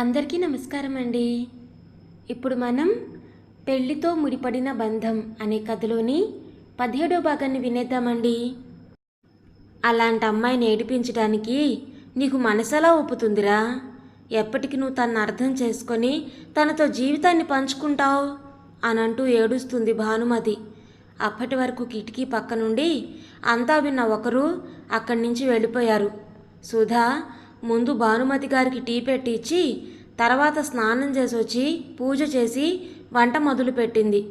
అందరికీ నమస్కారం అండి ఇప్పుడు మనం పెళ్ళితో ముడిపడిన బంధం అనే కథలోని పదిహేడో భాగాన్ని వినేద్దామండి. అలాంటి అమ్మాయిని ఏడిపించడానికి నీకు మనసెలా ఒప్పుతుందిరా ఎప్పటికి నువ్వు తను అర్థం చేసుకొని తనతో జీవితాన్ని పంచుకుంటావు అని అంటూ ఏడుస్తుంది భానుమతి. అప్పటి వరకు కిటికీ పక్క నుండి అంతా విన్న ఒకరు అక్కడి నుంచి వెళ్ళిపోయారు. సుధా ముందు భానుమతి గారికి టీ పెట్టి ఇచ్చి తర్వాత స్నానం చేసి వచ్చి పూజ చేసి వంట మొదలుపెట్టింది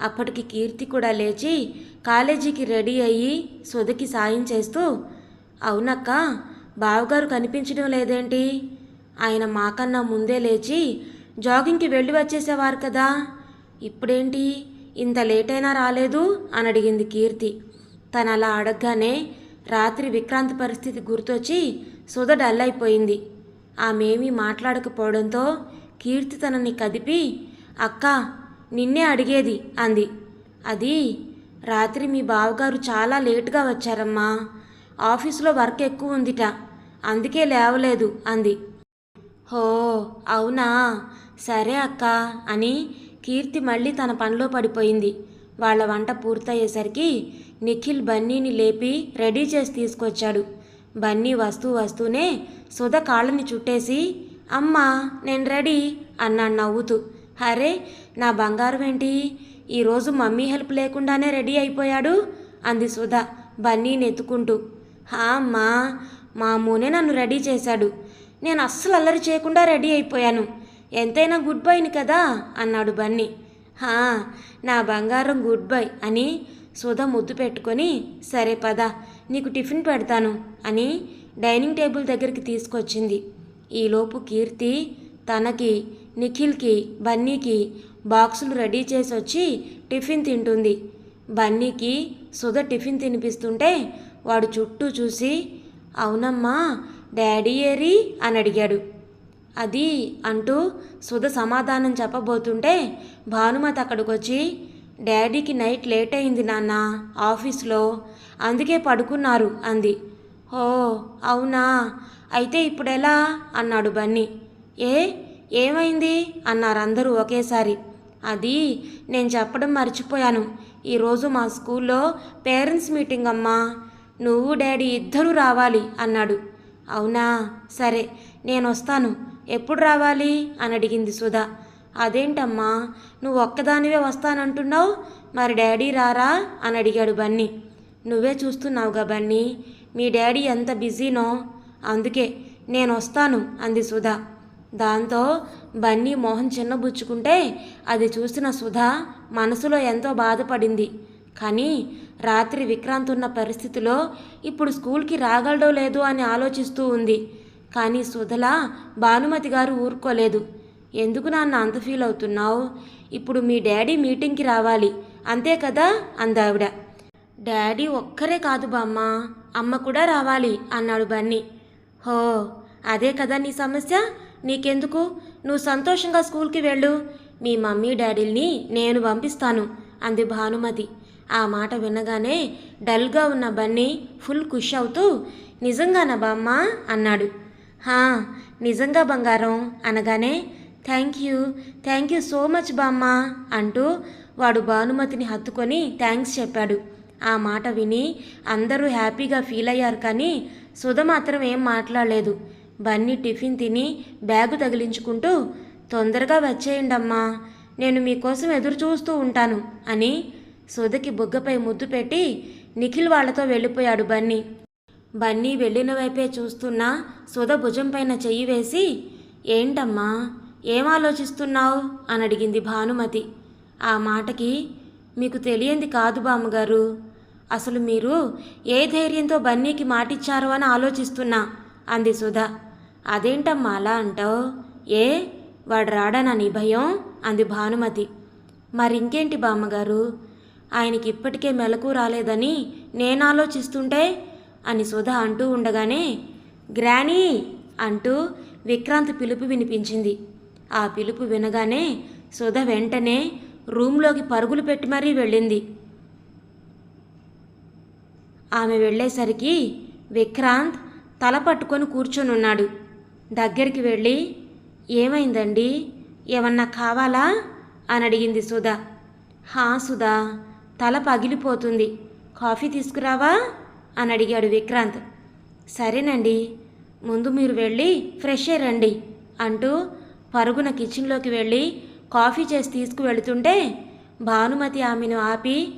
అప్పటికి కీర్తి కూడా లేచి కాలేజీకి రెడీ అయ్యి సుధకి సాయం చేస్తూ అవునక్క బావగారు కనిపించడం లేదేంటి? ఆయన మాకన్నా ముందే లేచి జాగింగ్కి వెళ్ళి వచ్చేసేవారు కదా. ఇప్పుడేంటి? ఇంత లేట్ అయినా రాలేదు? అని అడిగింది కీర్తి. తను అలా అడగగానే రాత్రి విక్రాంత్ పరిస్థితి గుర్తొచ్చి సుధ డల్ అయిపోయింది ఆమెమీ మాట్లాడకపోవడంతో కీర్తి తనని కదిపి అక్క నిన్నే అడిగేది అంది. అది? రాత్రి మీ బావగారు చాలా లేటుగా వచ్చారమ్మా. ఆఫీసులో వర్క్ ఎక్కువ ఉందిట అందుకే లేవలేదు అంది. హో అవునా? సరే అక్క అని కీర్తి మళ్ళీ తన పనిలో పడిపోయింది. వాళ్ళ వంట పూర్తయ్యేసరికి నిఖిల్ బన్నీని లేపి రెడీ చేసి తీసుకొచ్చాడు. బన్నీ వస్తూ వస్తూనే సుధ కాళ్ళని చుట్టేసి అమ్మా నేను రెడీ అన్నాడు నవ్వుతూ. అరే నా బంగారం ఏంటి? ఈరోజు మమ్మీ హెల్ప్ లేకుండానే రెడీ అయిపోయాడు అంది సుధ బన్నీని ఎత్తుకుంటూ హా అమ్మా మామూనే నన్ను రెడీ చేశాడు. నేను అస్సలు అల్లరి చేయకుండా రెడీ అయిపోయాను. ఎంతైనా గుడ్ బైని కదా అన్నాడు బన్నీ. హా నా బంగారం గుడ్ బై అని సుధ ముద్దు పెట్టుకొని సరే పద నీకు టిఫిన్ పెడతాను అని డైనింగ్ టేబుల్ దగ్గరికి తీసుకొచ్చింది. ఈలోపు కీర్తి తనకి నిఖిల్కి బన్నీకి బాక్సులు రెడీ చేసి వచ్చి టిఫిన్ తింటుంది. బన్నీకి సుధ టిఫిన్ తినిపిస్తుంటే వాడు చుట్టూ చూసి అవునమ్మా డాడీ ఏరి? అని అడిగాడు. అది అంటూ సుధ సమాధానం చెప్పబోతుంటే భానుమతి అక్కడికి వచ్చి డాడీకి నైట్ లేట్ అయింది నాన్న ఆఫీస్లో. అందుకే పడుకున్నారు అంది. ఓ అవునా? అయితే ఇప్పుడెలా? అన్నాడు బన్నీ. ఏ ఏమైంది? అన్నారు అందరూ ఒకేసారి. అది నేను చెప్పడం మర్చిపోయాను. ఈరోజు మా స్కూల్లో పేరెంట్స్ మీటింగ్ అమ్మా. నువ్వు డాడీ ఇద్దరూ రావాలి అన్నాడు. అవునా? సరే నేను వస్తాను ఎప్పుడు రావాలి? అని అడిగింది సుధా. అదేంటమ్మా? నువ్వు ఒక్కదానివే వస్తానంటున్నావు? మరి డాడీ రారా? అని అడిగాడు బన్నీ. నువ్వే చూస్తున్నావుగా బన్నీ. మీ డాడీ ఎంత బిజీనో? అందుకే నేను వస్తాను అంది సుధా. దాంతో బన్నీ మోహన్ చిన్నబుచ్చుకుంటే అది చూసిన సుధా మనసులో ఎంతో బాధపడింది. కానీ రాత్రి విక్రాంత్ ఉన్న పరిస్థితిలో ఇప్పుడు స్కూల్కి రాగలడో లేదో అని ఆలోచిస్తూ ఉంది. కానీ సుధల భానుమతి గారు ఊరుకోలేదు. ఎందుకు నాన్న అంత ఫీల్ అవుతున్నావు? ఇప్పుడు మీ డాడీ మీటింగ్కి రావాలి. అంతే కదా? అందావిడ. డాడీ ఒక్కరే కాదు బామ్మ. అమ్మ కూడా రావాలి అన్నాడు బన్నీ. హో అదే కదా నీ సమస్య? నీకెందుకు? నువ్వు సంతోషంగా స్కూల్కి వెళ్ళు. మీ మమ్మీ డాడీల్ని నేను పంపిస్తాను అంది భానుమతి. ఆ మాట వినగానే డల్గా ఉన్న బన్నీ ఫుల్ ఖుష్ అవుతూ నిజంగానా బామ్మ? అన్నాడు. హా నిజంగా బంగారం అనగానే thank you thank you so much బామ్మ అంటూ వాడు భానుమతిని హత్తుకొని థ్యాంక్స్ చెప్పాడు. ఆ మాట విని అందరూ హ్యాపీగా ఫీల్ అయ్యారు కానీ సుధ మాత్రం ఏం మాట్లాడలేదు. బన్నీ టిఫిన్ తిని బ్యాగు తగిలించుకుంటూ తొందరగా వచ్చేయండమ్మా నేను మీకోసం ఎదురు చూస్తూ ఉంటాను అని సుధకి బుగ్గపై ముద్దు పెట్టి నిఖిల్ వాళ్ళతో వెళ్ళిపోయాడు బన్నీ. బన్నీ వెళ్ళిన వైపే చూస్తున్న సుధ భుజం పైన చెయ్యి వేసి ఏంటమ్మా ఏం ఆలోచిస్తున్నావు? అని అడిగింది భానుమతి. ఆ మాటకి మీకు తెలియంది కాదు బామ్మగారు అసలు మీరు ఏ ధైర్యంతో బన్నీకి మాటిచ్చారో అని ఆలోచిస్తున్నా అంది సుధ. అదేంటమ్మా అలా అంటావు? ఏ? వాడు రాడనా నీ భయం? అంది భానుమతి. మరింకేంటి బామ్మగారు? ఆయనకి ఇప్పటికే మెలకు రాలేదని నేను ఆలోచిస్తుంటే అని సుధ అంటూ ఉండగానే గ్రానీ! అంటూ విక్రాంత్ పిలుపు వినిపించింది. ఆ పిలుపు వినగానే సుధ వెంటనే రూమ్లోకి పరుగులు పెట్టి మరీ వెళ్ళింది. ఆమె వెళ్ళేసరికి విక్రాంత్ తల పట్టుకొని కూర్చొని ఉన్నాడు దగ్గరికి వెళ్ళి ఏమైందండి? ఏమన్నా కావాలా? అని అడిగింది సుధా. హా సుధా తల పగిలిపోతుంది. కాఫీ తీసుకురావా? అని అడిగాడు విక్రాంత్. సరేనండి ముందు మీరు వెళ్ళి ఫ్రెష్ అయ్యి రండి అంటూ పరుగున కిచెన్లోకి వెళ్ళి కాఫీ చేసి తీసుకువెళుతుంటే భానుమతి ఆమెను ఆపి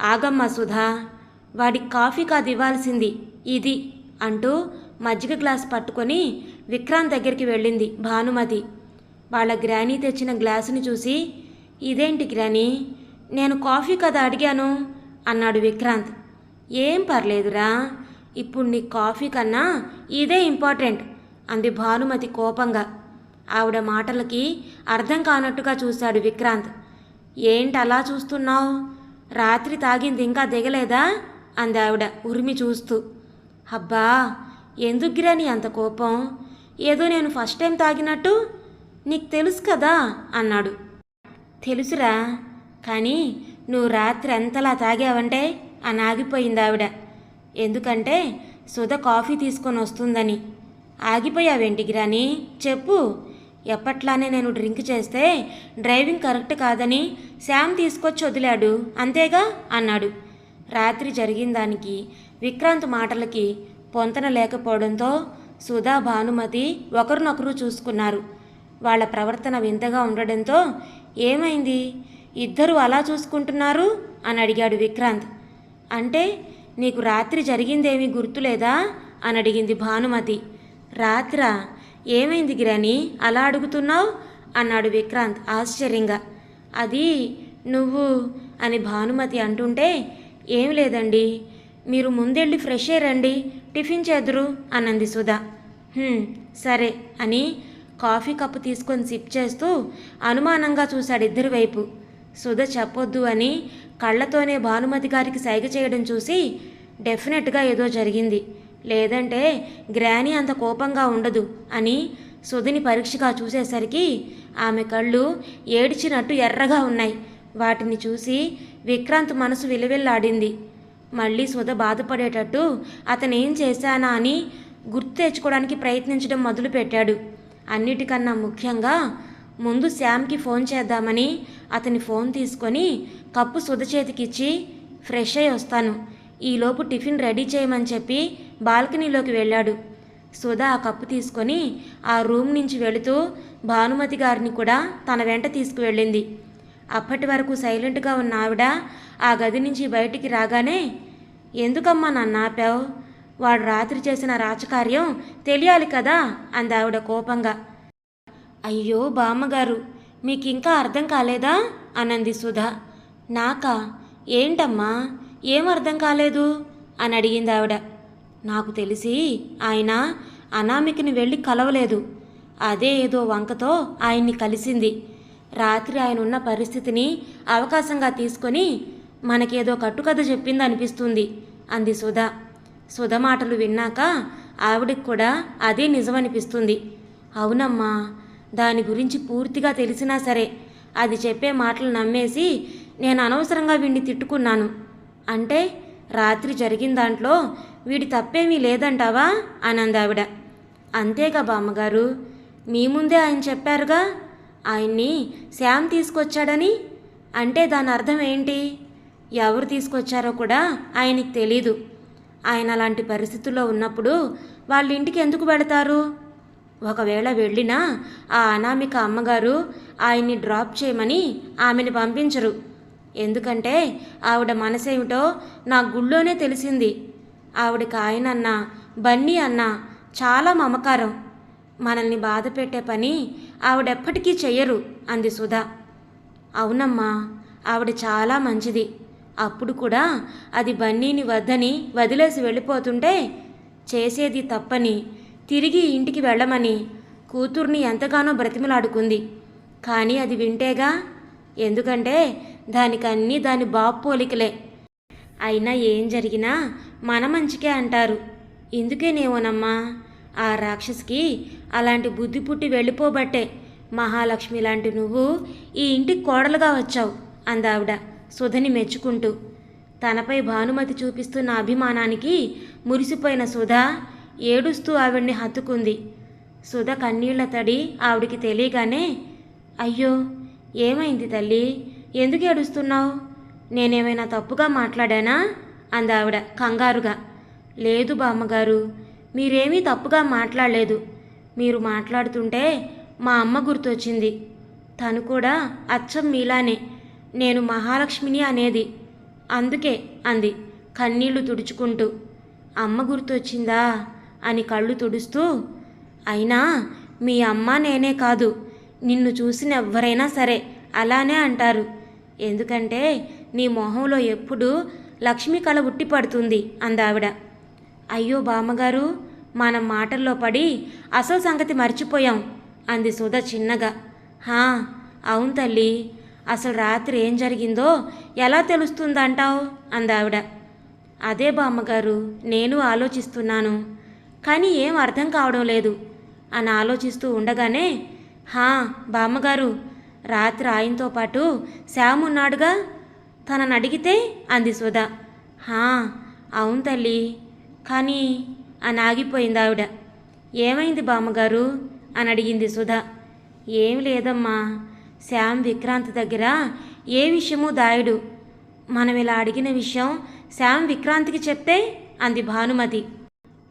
ఆగమ్మ సుధా వాడికి కాఫీ కాదు ఇవ్వాల్సింది. ఇది అంటూ మజ్జిగ గ్లాస్ పట్టుకొని విక్రాంత్ దగ్గరికి వెళ్ళింది భానుమతి. వాళ్ళ గ్రానీ తెచ్చిన గ్లాసుని చూసి ఇదేంటి గ్రానీ? నేను కాఫీ కదా అడిగాను అన్నాడు విక్రాంత్. ఏం పర్లేదురా ఇప్పుడు నీ కాఫీ కన్నా ఇదే ఇంపార్టెంట్ అంది భానుమతి కోపంగా. ఆవిడ మాటలకి అర్థం కానట్టుగా చూశాడు విక్రాంత్. ఏంటి అలా చూస్తున్నావు? రాత్రి తాగింది ఇంకా దిగలేదా? అంది ఆవిడ ఉరిమి చూస్తూ అబ్బా ఎందుకురా నీ అంత కోపం? ఏదో నేను ఫస్ట్ టైం తాగినట్టు నీకు తెలుసు కదా అన్నాడు. తెలుసురా కానీ నువ్వు రాత్రి ఎంతలా తాగావంటే అని ఆగిపోయింది ఆవిడ. ఎందుకంటే సుధ కాఫీ తీసుకొని వస్తుందని. ఆగిపోయావేంటి గ్రాని? చెప్పు. ఎప్పట్లానే నేను డ్రింక్ చేస్తే డ్రైవింగ్ కరెక్ట్ కాదని శామ్ తీసుకొచ్చి వదిలాడు. అంతేగా? అన్నాడు. రాత్రి జరిగిన దానికి విక్రాంత్ మాటలకి పొంతన లేకపోవడంతో సుధా భానుమతి ఒకరినొకరు చూసుకున్నారు. వాళ్ళ ప్రవర్తన వింతగా ఉండడంతో ఏమైంది? ఇద్దరు అలా చూసుకుంటున్నారు? అని అడిగాడు విక్రాంత్. అంటే నీకు రాత్రి జరిగిందేమీ గుర్తులేదా? అని అడిగింది భానుమతి. రాత్ర? ఏమైంది గిరాని? అలా అడుగుతున్నావు? అన్నాడు విక్రాంత్ ఆశ్చర్యంగా. అది నువ్వు అని భానుమతి అంటుంటే ఏం లేదండి. మీరు ముందెళ్ళి ఫ్రెష్ అయ్యి రండి. టిఫిన్ చేదురు అన్నది సుధా. సరే అని కాఫీ కప్పు తీసుకొని సిప్ చేస్తూ అనుమానంగా చూశాడు ఇద్దరి వైపు. సుధ చెప్పొద్దు అని కళ్ళతోనే భానుమతి గారికి సైగ చేయడం చూసి డెఫినెట్గా ఏదో జరిగింది. లేదంటే గ్రాని అంత కోపంగా ఉండదు అని సుధిని పరీక్షగా చూసేసరికి ఆమె కళ్ళు ఏడ్చినట్టు ఎర్రగా ఉన్నాయి. వాటిని చూసి విక్రాంత్ మనసు విలువెల్లాడింది. మళ్ళీ సుధ బాధపడేటట్టు అతనేం చేశానా అని గుర్తు తెచ్చుకోవడానికి ప్రయత్నించడం మొదలుపెట్టాడు. అన్నిటికన్నా ముఖ్యంగా ముందు శ్యామ్కి ఫోన్ చేద్దామని అతని ఫోన్ తీసుకొని కప్పు సుధ చేతికిచ్చి ఫ్రెష్ అయి వస్తాను. ఈలోపు టిఫిన్ రెడీ చేయమని చెప్పి బాల్కనీలోకి వెళ్ళాడు సుధా ఆ కప్పు తీసుకొని ఆ రూమ్ నుంచి వెళుతూ భానుమతి గారిని కూడా తన వెంట తీసుకువెళ్ళింది. అప్పటి వరకు సైలెంట్గా ఉన్న ఆవిడ ఆ గది నుంచి బయటికి రాగానే ఎందుకమ్మా నన్ను ఆపావు? వాడు రాత్రి చేసిన రాచకార్యం తెలియాలి కదా? అంది ఆవిడ కోపంగా. అయ్యో బామ్మగారు మీకు ఇంకా అర్థం కాలేదా? అనంది సుధా. నాకా? ఏంటమ్మా? ఏం అర్థం కాలేదు? అని అడిగింది ఆవిడ. నాకు తెలిసి ఆయన అనామికని వెళ్ళి కలవలేదు. అదే ఏదో వంకతో ఆయన్ని కలిసింది. రాత్రి ఆయన ఉన్న పరిస్థితిని అవకాశంగా తీసుకొని మనకేదో కట్టుకథ చెప్పింది అనిపిస్తుంది అంది సుధా. సుధ మాటలు విన్నాక ఆవిడకి కూడా అదే నిజమనిపిస్తుంది. అవునమ్మా దాని గురించి పూర్తిగా తెలిసినా సరే అది చెప్పే మాటలు నమ్మేసి నేను అనవసరంగా వీడిని తిట్టుకున్నాను. అంటే రాత్రి జరిగిన దాంట్లో వీడి తప్పేమీ లేదంటావా? అనందావిడ. అంతేగా బామ్మగారు మీ ముందే ఆయన చెప్పారుగా ఆయన్ని శ్యామ్ తీసుకొచ్చాడని? అంటే దాని అర్థం ఏంటి? ఎవరు తీసుకొచ్చారో కూడా ఆయనకి తెలీదు. ఆయన అలాంటి పరిస్థితుల్లో ఉన్నప్పుడు వాళ్ళ ఇంటికి ఎందుకు వెళతారు? ఒకవేళ వెళ్ళినా ఆ అనామిక అమ్మగారు ఆయన్ని డ్రాప్ చేయమని ఆమెను పంపించరు. ఎందుకంటే ఆవిడ మనసేమిటో నా గుళ్ళోనే తెలిసింది. ఆవిడకి ఆయన అన్న బన్నీ అన్న చాలా మమకారం. మనల్ని బాధ పెట్టే పని ఆవిడెప్పటికీ చెయ్యరు అంది సుధా. అవునమ్మా ఆవిడ చాలా మంచిది. అప్పుడు కూడా అది బన్నీని వద్దని వదిలేసి వెళ్ళిపోతుంటే చేసేది తప్పని తిరిగి ఇంటికి వెళ్ళమని కూతుర్ని ఎంతగానో బ్రతిమలాడుకుంది. కానీ అది వింటేగా ఎందుకంటే దానికన్నీ దాని బాపోలికలే అయినా ఏం జరిగినా మన మంచికే అంటారు. ఇందుకేనేమోనమ్మా? ఆ రాక్షసికి అలాంటి బుద్ధి పుట్టి వెళ్ళిపోబట్టే. మహాలక్ష్మి లాంటి నువ్వు ఈ ఇంటికి కోడలుగా వచ్చావు అందావిడ సుధని మెచ్చుకుంటూ. తనపై భానుమతి చూపిస్తున్న అభిమానానికి మురిసిపోయిన సుధ ఏడుస్తూ ఆవిడ్ని హత్తుకుంది. సుధ కన్నీళ్ళ తడి ఆవిడికి తెలియగానే అయ్యో ఏమైంది తల్లి? ఎందుకు ఏడుస్తున్నావు? నేనేమైనా తప్పుగా మాట్లాడానా? అందావిడ కంగారుగా. లేదు బామ్మగారు మీరేమీ తప్పుగా మాట్లాడలేదు. మీరు మాట్లాడుతుంటే మా అమ్మ గుర్తొచ్చింది. తను కూడా అచ్చం మీలానే నేను మహాలక్ష్మిని అనేది. అందుకే అంది కన్నీళ్ళు తుడుచుకుంటూ. అమ్మ గుర్తొచ్చిందా? అని కళ్ళు తుడుస్తూ. అయినా మీ అమ్మ నేనే కాదు నిన్ను చూసిన ఎవ్వరైనా సరే అలానే అంటారు. ఎందుకంటే నీ మొహంలో ఎప్పుడు లక్ష్మి కళ ఉట్టి పడుతుంది అందావిడ. అయ్యో బామ్మగారు మనం మాటల్లో పడి అసలు సంగతి మర్చిపోయాం అంది సుధ చిన్నగా. హా అవును తల్లి అసలు రాత్రి ఏం జరిగిందో ఎలా తెలుస్తుందంటావు? అందావిడ అదే బామ్మగారు నేను ఆలోచిస్తున్నాను కానీ ఏం అర్థం కావడం లేదు అని ఆలోచిస్తూ ఉండగానే హా బామ్మగారు రాత్రి ఆయనతో పాటు శ్యామ్ ఉన్నాడుగా తనని అడిగితే అంది సుధ. హా అవును తల్లి కానీ అని ఆగిపోయింది ఆవిడ. ఏమైంది బామ్మగారు? అని అడిగింది సుధా. ఏం లేదమ్మా. శ్యామ్ విక్రాంత్ దగ్గర ఏ విషయమూ దాయుడు. మనం ఇలా అడిగిన విషయం శ్యామ్ విక్రాంత్కి చెప్తే అంది భానుమతి.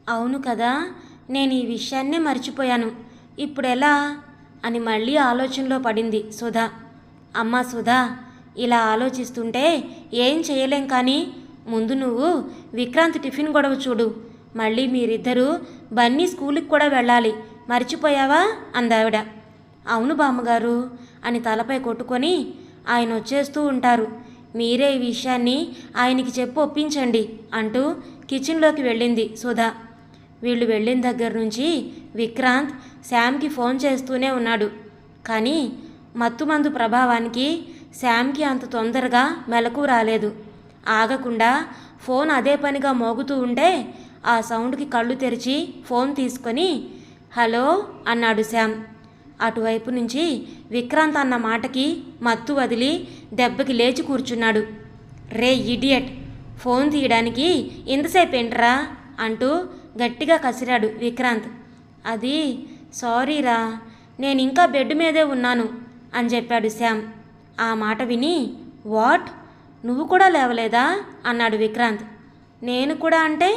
అవును కదా నేను ఈ విషయాన్నే మర్చిపోయాను. ఇప్పుడు ఎలా? అని మళ్ళీ ఆలోచనలో పడింది సుధా. అమ్మా సుధా ఇలా ఆలోచిస్తుంటే ఏం చేయలేం కానీ ముందు నువ్వు విక్రాంత్ టిఫిన్ గొడవ చూడు. మళ్ళీ మీరిద్దరూ బన్నీ స్కూల్కి కూడా వెళ్ళాలి. మర్చిపోయావా? అందావిడ. అవును బామ్మగారు అని తలపై కొట్టుకొని ఆయన వచ్చేస్తూ ఉంటారు. మీరే ఈ విషయాన్ని ఆయనకి చెప్పి ఒప్పించండి అంటూ కిచెన్లోకి వెళ్ళింది సుధా. వీళ్ళు వెళ్ళిన దగ్గర నుంచి విక్రాంత్ శ్యామ్కి ఫోన్ చేస్తూనే ఉన్నాడు. కానీ మత్తుమందు ప్రభావానికి శ్యామ్కి అంత తొందరగా మెలకు రాలేదు. ఆగకుండా ఫోన్ అదే పనిగా మోగుతూ ఉంటే ఆ సౌండ్కి కళ్ళు తెరిచి ఫోన్ తీసుకొని హలో అన్నాడు శ్యామ్. అటువైపు నుంచి విక్రాంత్ అన్న మాటకి మత్తు వదిలి దెబ్బకి లేచి కూర్చున్నాడు. రే ఇడియట్ ఫోన్ తీయడానికి ఇంతసేపు ఏంట్రా? అంటూ గట్టిగా కసిరాడు విక్రాంత్. అది సారీరా నేను ఇంకా బెడ్ మీదే ఉన్నాను అని చెప్పాడు శ్యామ్. ఆ మాట విని వాట్? నువ్వు కూడా లేవలేదా? అన్నాడు విక్రాంత్. నేను కూడా అంటే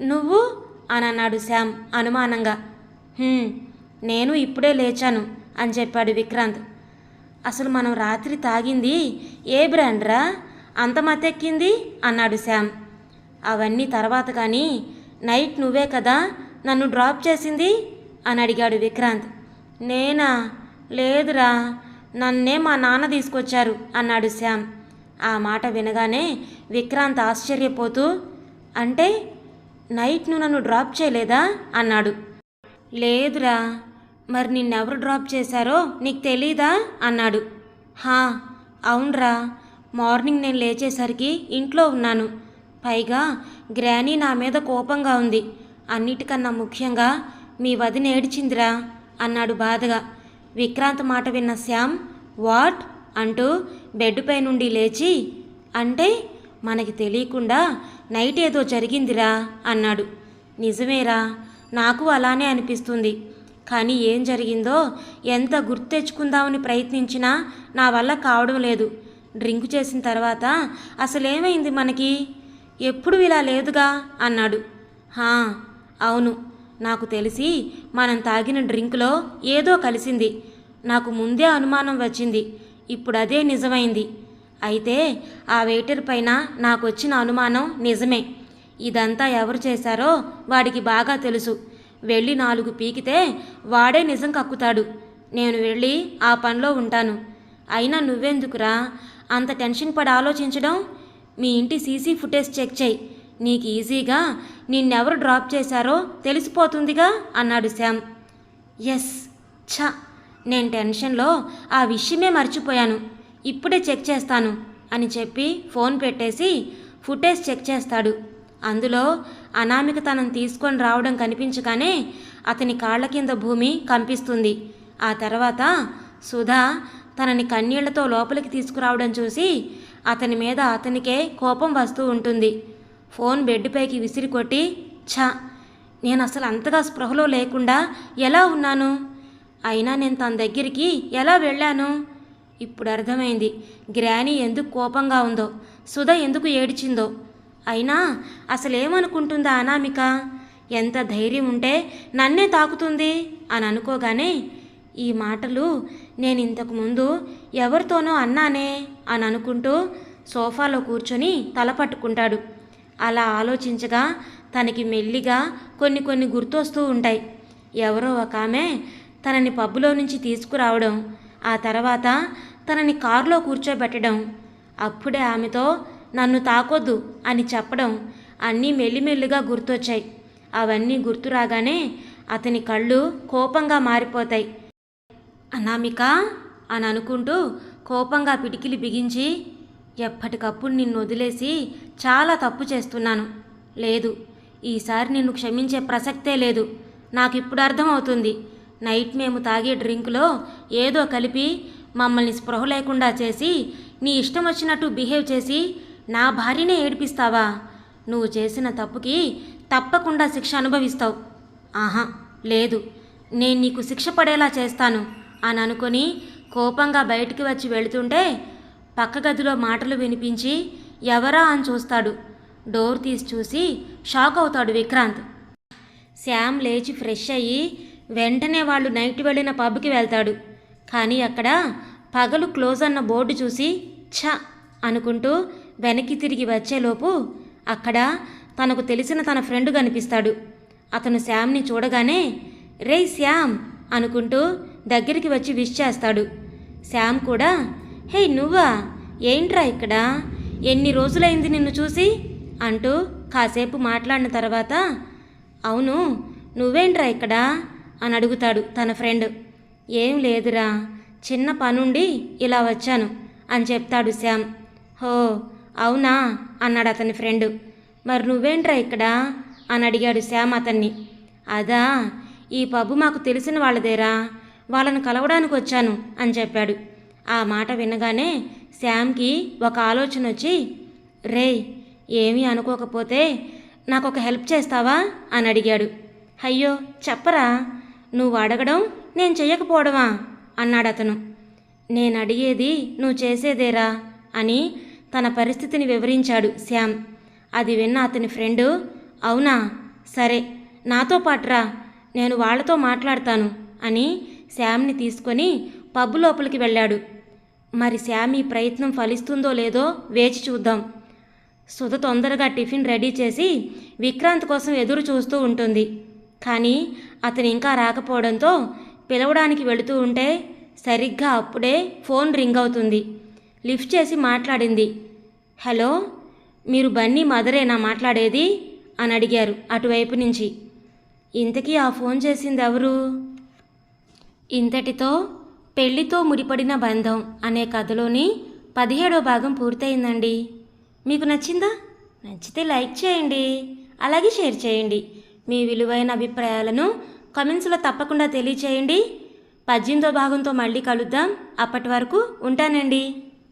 నువ్వు? అని అన్నాడు శ్యామ్ అనుమానంగా. నేను ఇప్పుడే లేచాను అని చెప్పాడు విక్రాంత్. అసలు మనం రాత్రి తాగింది ఏ బ్రాండ్రా అంత మతెక్కింది? అన్నాడు శ్యామ్. అవన్నీ తర్వాత కానీ నైట్ నువ్వే కదా నన్ను డ్రాప్ చేసింది? అని అడిగాడు విక్రాంత్. నేనా? లేదురా నన్నే మా నాన్న తీసుకొచ్చారు అన్నాడు శ్యామ్. ఆ మాట వినగానే విక్రాంత్ ఆశ్చర్యపోతూ అంటే నైట్ నువ్వు నన్ను డ్రాప్ చేయలేదా? అన్నాడు. లేదురా. మరి నిన్నెవరు డ్రాప్ చేశారో నీకు తెలీదా? అన్నాడు. హా అవునరా. మార్నింగ్ నేను లేచేసరికి ఇంట్లో ఉన్నాను. పైగా గ్రానీ నా మీద కోపంగా ఉంది. అన్నిటికన్నా ముఖ్యంగా మీ వదిన ఏడిచిందిరా అన్నాడు బాధగా. విక్రాంత్ మాట విన్న శ్యామ్ వాట్? అంటూ బెడ్పై నుండి లేచి అంటే మనకి తెలియకుండా నైట్ ఏదో జరిగిందిరా అన్నాడు. నిజమేరా నాకు అలానే అనిపిస్తుంది. కానీ ఏం జరిగిందో ఎంత గుర్తు తెచ్చుకుందామని ప్రయత్నించినా నా వల్ల కావడం లేదు. డ్రింక్ చేసిన తర్వాత అసలేమైంది మనకి? ఎప్పుడు ఇలా లేదుగా? అన్నాడు. హా అవును. నాకు తెలిసి మనం తాగిన డ్రింక్లో ఏదో కలిసింది. నాకు ముందే అనుమానం వచ్చింది. ఇప్పుడు అదే నిజమైంది. అయితే ఆ వెయిటర్ పైన నాకు వచ్చిన అనుమానం నిజమే. ఇదంతా ఎవరు చేశారో వాడికి బాగా తెలుసు. వెళ్ళి నాలుగు పీకితే వాడే నిజం కక్కుతాడు. నేను వెళ్ళి ఆ పనిలో ఉంటాను. అయినా నువ్వెందుకురా? అంత టెన్షన్ పడి ఆలోచించడం? మీ ఇంటి సీసీ ఫుటేజ్ చెక్ చేయి. నీకు ఈజీగా నిన్నెవరు డ్రాప్ చేశారో తెలిసిపోతుందిగా అన్నాడు శ్యామ్. ఎస్ ఛ నేను టెన్షన్లో ఆ విషయమే మర్చిపోయాను. ఇప్పుడే చెక్ చేస్తాను అని చెప్పి ఫోన్ పెట్టేసి ఫుటేజ్ చెక్ చేస్తాడు. అందులో అనామిక తనను తీసుకొని రావడం కనిపించగానే అతని కాళ్ళ కింద భూమి కంపిస్తుంది. ఆ తర్వాత సుధా తనని కన్నీళ్ళతో లోపలికి తీసుకురావడం చూసి అతని మీద అతనికే కోపం వస్తూ ఉంటుంది. ఫోన్ బెడ్పైకి విసిరి కొట్టి ఛ! నేను అసలు అంతగా స్పృహలో లేకుండా ఎలా ఉన్నాను? అయినా నేను తన దగ్గరికి ఎలా వెళ్ళాను? ఇప్పుడు అర్థమైంది. గ్రాని ఎందుకు కోపంగా ఉందో సుధ ఎందుకు ఏడిచిందో. అయినా అసలేమనుకుంటుందా అనామిక? ఎంత ధైర్యం ఉంటే నన్నే తాకుతుంది అని అనుకోగానే ఈ మాటలు నేను ఇంతకు ముందు ఎవరితోనో అన్నానే అని అనుకుంటూ సోఫాలో కూర్చొని తల పట్టుకుంటాడు. అలా ఆలోచించగా తనకి మెల్లిగా కొన్ని కొన్ని గుర్తొస్తూ ఉంటాయి. ఎవరో ఒక ఆమె తనని పబ్బులో నుంచి తీసుకురావడం ఆ తర్వాత తనని కారులో కూర్చోబెట్టడం. అప్పుడే ఆమెతో నన్ను తాకొద్దు అని చెప్పడం అన్నీ మెల్లిమెల్లిగా గుర్తొచ్చాయి. అవన్నీ గుర్తు రాగానే అతని కళ్ళు కోపంగా మారిపోతాయి. అనామిక అని అనుకుంటూ కోపంగా పిడికిలి బిగించి ఎప్పటికప్పుడు నిన్ను వదిలేసి చాలా తప్పు చేస్తున్నాను. లేదు ఈసారి నిన్ను క్షమించే ప్రసక్తే లేదు. నాకు ఇప్పుడు అర్థమవుతుంది నైట్ మేము తాగే డ్రింకులో ఏదో కలిపి మమ్మల్ని స్పృహ లేకుండా చేసి నీ ఇష్టం వచ్చినట్టు బిహేవ్ చేసి నా భార్యనే ఏడిపిస్తావా? నువ్వు చేసిన తప్పుకి తప్పకుండా శిక్ష అనుభవిస్తావు. ఆహా లేదు. నేను నీకు శిక్ష పడేలా చేస్తాను అని అనుకొని కోపంగా బయటికి వచ్చి వెళుతుంటే పక్క గదిలో మాటలు వినిపించి ఎవరా అని చూస్తాడు. డోర్ తీసి చూసి షాక్ అవుతాడు విక్రాంత్. శ్యామ్ లేచి ఫ్రెష్ అయ్యి వెంటనే వాళ్ళు నైట్ వెళ్ళిన పబ్కి వెళ్తాడు. కానీ అక్కడ పగలు క్లోజ్ అన్న బోర్డు చూసి ఛ అనుకుంటూ వెనక్కి తిరిగి వచ్చేలోపు అక్కడ తనకు తెలిసిన తన ఫ్రెండ్ కనిపిస్తాడు. అతను శ్యామ్ని చూడగానే రే శ్యామ్ అనుకుంటూ దగ్గరికి వచ్చి విష్ చేస్తాడు. శ్యామ్ కూడా హే నువ్వా? ఏంట్రా ఇక్కడ? ఎన్ని రోజులైంది నిన్ను చూసి? అంటూ కాసేపు మాట్లాడిన తర్వాత అవును నువ్వేంట్రా ఇక్కడ? అని అడుగుతాడు తన ఫ్రెండ్. ఏం లేదురా. చిన్న పనుండి ఇలా వచ్చాను అని చెప్తాడు శ్యామ్. హో అవునా? అన్నాడు అతని ఫ్రెండ్. మరి నువ్వేంట్రా ఇక్కడ? అని అడిగాడు శ్యామ్ అతన్ని. అదా ఈ పబ్బు మాకు తెలిసిన వాళ్ళదేరా. వాళ్ళని కలవడానికి వచ్చాను అని చెప్పాడు. ఆ మాట వినగానే శ్యామ్కి ఒక ఆలోచన వచ్చి రే ఏమీ అనుకోకపోతే నాకు ఒక హెల్ప్ చేస్తావా? అని అడిగాడు. అయ్యో చెప్పరా. నువ్వు అడగడం నేను చెయ్యకపోవడమా? అన్నాడు అతను నేను అడిగేది నువ్వు చేసేదేరా? అని తన పరిస్థితిని వివరించాడు శ్యామ్. అది విన్న అతని ఫ్రెండు అవునా? సరే నాతో పాటురా నేను వాళ్ళతో మాట్లాడతాను అని శ్యామ్ని తీసుకొని పబ్బు లోపలికి వెళ్ళాడు. మరి శ్యామ్ ఈ ప్రయత్నం ఫలిస్తుందో లేదో వేచి చూద్దాం. సుధ తొందరగా టిఫిన్ రెడీ చేసి విక్రాంత్ కోసం ఎదురు చూస్తూ ఉంటుంది. కానీ అతను ఇంకా రాకపోవడంతో పిలవడానికి వెళుతూ ఉంటే సరిగ్గా అప్పుడే ఫోన్ రింగ్ అవుతుంది. లిఫ్ట్ చేసి మాట్లాడింది. హలో మీరు బన్నీ మదరేనా మాట్లాడేది? అని అడిగారు అటువైపు నుంచి. ఇంతకీ ఆ ఫోన్ చేసింది ఎవరు ఇంతటితో పెళ్ళితో ముడిపడిన బంధం అనే కథలోని పదిహేడో భాగం పూర్తయిందండి. మీకు నచ్చిందా? నచ్చితే లైక్ చేయండి. అలాగే షేర్ చేయండి. మీ విలువైన అభిప్రాయాలను కమెంట్స్లో తప్పకుండా తెలియచేయండి. పద్దెనిమిదో భాగంతో మళ్ళీ కలుద్దాం. అప్పటి వరకు ఉంటానండి.